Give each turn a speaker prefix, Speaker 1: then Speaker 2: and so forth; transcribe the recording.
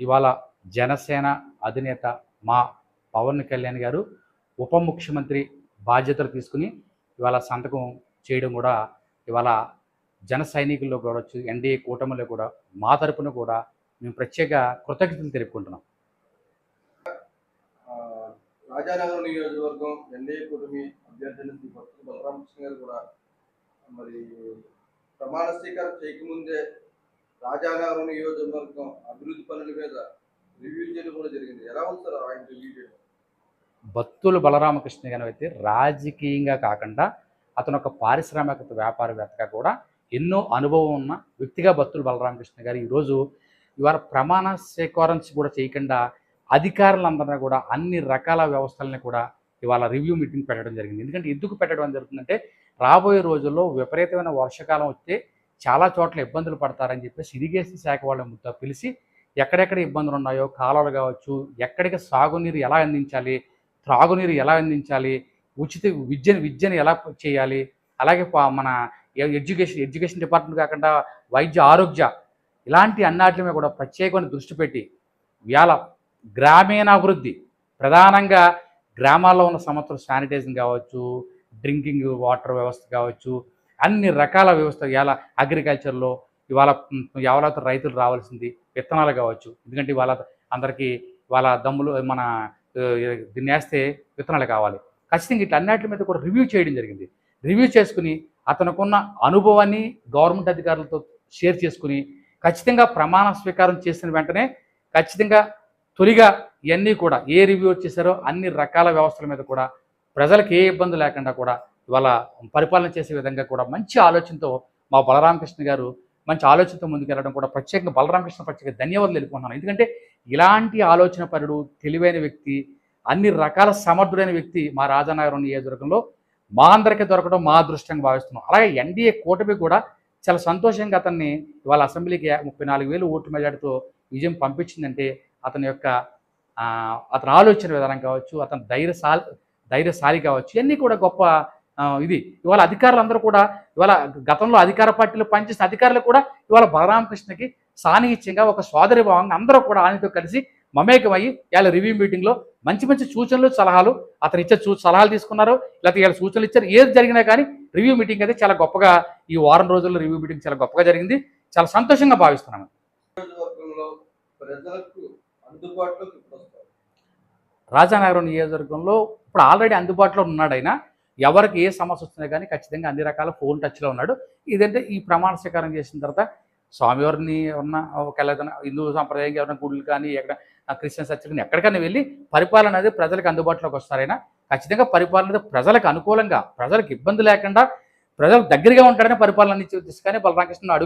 Speaker 1: ఇవాళ జనసేన అధినేత మా పవన్ కళ్యాణ్ గారు ఉప ముఖ్యమంత్రి బాధ్యతలు తీసుకుని ఇవాళ సంతకం చేయడం కూడా ఇవాళ జన సైనికుల్లో కూడా వచ్చి ఎన్డీఏ కూటమిలో కూడా మా తరపున కూడా మేము ప్రత్యేక కృతజ్ఞతలు తెలుపుకుంటున్నాం.
Speaker 2: రాజానగరం నియోజకవర్గం ఎన్డీఏ కూటమి అభ్యర్థిని భక్తులు బలరామకృష్ణ గారు కూడా మరి ప్రమాణ స్వీకారం చేయకముందే రాజానగరం నియోజకవర్గం అభివృద్ధి పనుల మీద రివ్యూ చేయడం కూడా జరిగింది. ఎలా ఉంది సార్ ఆయన రివ్యూ చేయడం
Speaker 1: భక్తులు బలరామకృష్ణ గారు అయితే రాజకీయంగా కాకుండా అతను ఒక పారిశ్రామిక వ్యాపారవేత్తగా కూడా ఎన్నో అనుభవం ఉన్న వ్యక్తిగా భక్తులు బలరామకృష్ణ గారు ఈరోజు ఇవాళ ప్రమాణ స్వీకారం కూడా చేయకుండా అధికారులందరినీ కూడా అన్ని రకాల వ్యవస్థలని కూడా ఇవాళ రివ్యూ మీటింగ్ పెట్టడం జరిగింది. ఎందుకంటే ఎందుకు పెట్టడం జరుగుతుందంటే రాబోయే రోజుల్లో విపరీతమైన వర్షాకాలం వస్తే చాలా చోట్ల ఇబ్బందులు పడతారని చెప్పేసి ఇరిగేషన్ శాఖ వాళ్ళ పిలిచి ఎక్కడెక్కడ ఇబ్బందులు ఉన్నాయో కాలువలు కావచ్చు ఎక్కడికి సాగునీరు ఎలా అందించాలి త్రాగునీరు ఎలా అందించాలి ఉచిత విద్యను విద్యను ఎలా చేయాలి అలాగే పా- మన ఎడ్యుకేషన్ ఎడ్యుకేషన్ డిపార్ట్మెంట్ కాకుండా వైద్య ఆరోగ్య ఇలాంటి అన్నాటి మీద కూడా ప్రత్యేకమైన దృష్టి పెట్టి ఇవాళ గ్రామీణాభివృద్ధి ప్రధానంగా గ్రామాల్లో ఉన్న సమస్యలు శానిటైజింగ్ కావచ్చు డ్రింకింగ్ వాటర్ వ్యవస్థ కావచ్చు అన్ని రకాల వ్యవస్థ ఇవాళ అగ్రికల్చర్లో ఇవాళ ఎవరైతే ఇవాళ రైతులు రావాల్సింది విత్తనాలు కావచ్చు. ఎందుకంటే ఇవాళ అందరికీ ఇవాళ దమ్ములు మన దీన్ని వేస్తే విత్తనాలు కావాలి. ఖచ్చితంగా ఇట్లా అన్నిటి మీద కూడా రివ్యూ చేయడం జరిగింది. రివ్యూ చేసుకుని అతనుకున్న అనుభవాన్ని గవర్నమెంట్ అధికారులతో షేర్ చేసుకుని ఖచ్చితంగా ప్రమాణ స్వీకారం చేసిన వెంటనే ఖచ్చితంగా తొలిగా ఇవన్నీ కూడా ఏ రివ్యూ వచ్చేసారో అన్ని రకాల వ్యవస్థల మీద కూడా ప్రజలకు ఏ ఇబ్బంది లేకుండా కూడా ఇవాళ పరిపాలన చేసే విధంగా కూడా మంచి ఆలోచనతో మా బలరామకృష్ణ గారు మంచి ఆలోచనతో ముందుకెళ్ళడం కూడా ప్రత్యేకంగా బలరామకృష్ణ ప్రత్యేక ధన్యవాదాలు తెలుపుకుంటున్నాను. ఎందుకంటే ఇలాంటి ఆలోచన పరుడు తెలివైన వ్యక్తి అన్ని రకాల సమర్థుడైన వ్యక్తి మా రాజానగరం నియోజకవర్గంలో మా అందరికీ దొరకడం మా అదృష్టంగా భావిస్తున్నాం. అలాగే ఎన్డీఏ కూటమి కూడా చాలా సంతోషంగా అతన్ని ఇవాళ అసెంబ్లీకి ముప్పై నాలుగు వేలు ఓటు మెజార్టీతో విజయం పంపించిందంటే అతని యొక్క అతని ఆలోచన విధానం కావచ్చు అతని ధైర్యశాలి ధైర్యశాలి కావచ్చు ఇవన్నీ కూడా గొప్ప ఇది ఇవాళ అధికారులు అందరూ కూడా ఇవాళ గతంలో అధికార పార్టీలో పనిచేసిన అధికారులు కూడా ఇవాళ బలరామకృష్ణకి సాన్నిహిత్యంగా ఒక సోదరి భావంగా అందరూ కూడా ఆయనతో కలిసి మమేకమయ్యి ఇవాళ రివ్యూ మీటింగ్లో మంచి మంచి సూచనలు సలహాలు అతను ఇచ్చే సలహాలు తీసుకున్నారు. లేకపోతే ఇవాళ సూచనలు ఇచ్చారు. ఏది జరిగినా కానీ రివ్యూ మీటింగ్ అయితే చాలా గొప్పగా ఈ వారం రోజుల్లో రివ్యూ మీటింగ్ చాలా గొప్పగా జరిగింది. చాలా సంతోషంగా
Speaker 2: వస్తారు.
Speaker 1: రాజానగరం నియోజకవర్గంలో ఇప్పుడు ఆల్రెడీ అందుబాటులో ఉన్నాడు ఆయన. ఎవరికి ఏ సమస్య వచ్చినా కానీ ఖచ్చితంగా అన్ని రకాల ఫోన్ టచ్లో ఉన్నాడు. ఇదంటే ఈ ప్రమాణ స్వీకారం చేసిన తర్వాత స్వామివారిని ఉన్న ఒకవేళ హిందూ సంప్రదాయం ఎవరైనా గుళ్ళు కానీ ఎక్కడ క్రిస్టియన్ చర్చ్ కానీ ఎక్కడికైనా వెళ్ళి పరిపాలన అనేది ప్రజలకు అందుబాటులోకి వస్తారైనా ఖచ్చితంగా పరిపాలన అనేది ప్రజలకు అనుకూలంగా ప్రజలకు ఇబ్బంది లేకుండా ప్రజలకు దగ్గరగా ఉంటాడని పరిపాలన అందించే కానీ బలరామకృష్ణ అడుగు